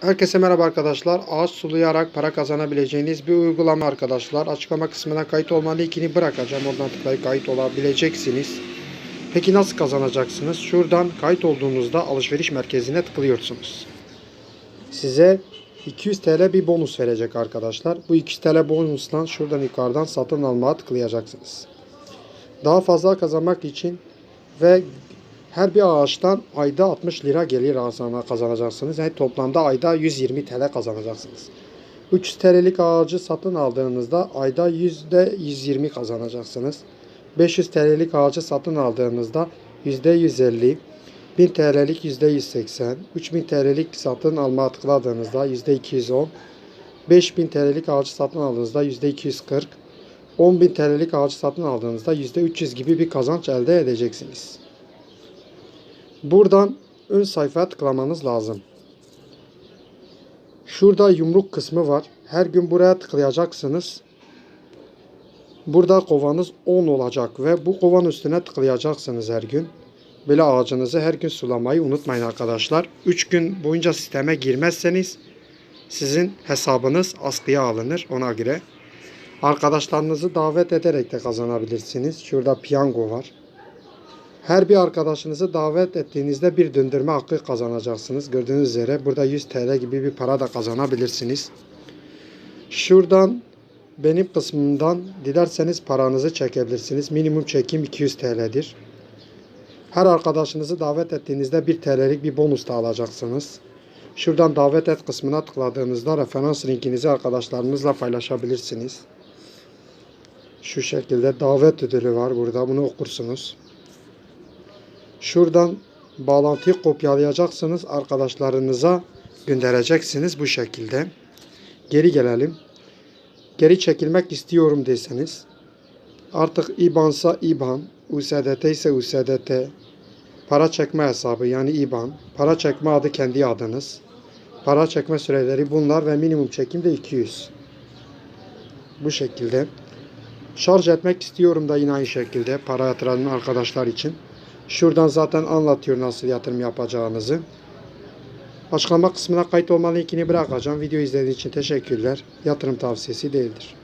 Herkese merhaba arkadaşlar. Ağaç sulayarak para kazanabileceğiniz bir uygulama arkadaşlar. Açıklama kısmına kayıt olma linkini bırakacağım. Oradan tıklayıp kayıt olabileceksiniz. Peki nasıl kazanacaksınız? Şuradan kayıt olduğunuzda alışveriş merkezine tıklıyorsunuz. Size 200 TL bir bonus verecek arkadaşlar. Bu 200 TL bonustan şuradan yukarıdan satın almaya tıklayacaksınız. Daha fazla kazanmak için ve her bir ağaçtan ayda 60 lira gelir kazanacaksınız. Yani toplamda ayda 120 TL kazanacaksınız. 300 TL'lik ağacı satın aldığınızda ayda %120 kazanacaksınız. 500 TL'lik ağacı satın aldığınızda %150, 1000 TL'lik %180, 3000 TL'lik satın alma tıkladığınızda %210, 5000 TL'lik ağacı satın aldığınızda %240, 10.000 TL'lik ağacı satın aldığınızda %300 gibi bir kazanç elde edeceksiniz. Buradan ön sayfaya tıklamanız lazım. Şurada yumruk kısmı var. Her gün buraya tıklayacaksınız. Burada kovanız 10 olacak ve bu kovan üstüne tıklayacaksınız her gün. Böyle ağacınızı her gün sulamayı unutmayın arkadaşlar. 3 gün boyunca sisteme girmezseniz sizin hesabınız askıya alınır ona göre. Arkadaşlarınızı davet ederek de kazanabilirsiniz. Şurada piyango var. Her bir arkadaşınızı davet ettiğinizde bir döndürme hakkı kazanacaksınız. Gördüğünüz üzere burada 100 TL gibi bir para da kazanabilirsiniz. Şuradan benim kısmımdan dilerseniz paranızı çekebilirsiniz. Minimum çekim 200 TL'dir. Her arkadaşınızı davet ettiğinizde 1 TL'lik bir bonus da alacaksınız. Şuradan davet et kısmına tıkladığınızda referans linkinizi arkadaşlarınızla paylaşabilirsiniz. Şu şekilde davet ödülü var burada. Bunu okursunuz. Şuradan bağlantıyı kopyalayacaksınız. Arkadaşlarınıza göndereceksiniz bu şekilde. Geri gelelim. Geri çekilmek istiyorum deseniz artık IBAN'sa IBAN, USDT ise USDT, para çekme hesabı yani IBAN, para çekme adı kendi adınız, para çekme süreleri bunlar ve minimum çekim de 200. Bu şekilde. Şarj etmek istiyorum da yine aynı şekilde para yatıran arkadaşlar için. Şuradan zaten anlatıyor nasıl yatırım yapacağınızı. Açıklama kısmına kayıt olma linkini bırakacağım. Video izlediğiniz için teşekkürler. Yatırım tavsiyesi değildir.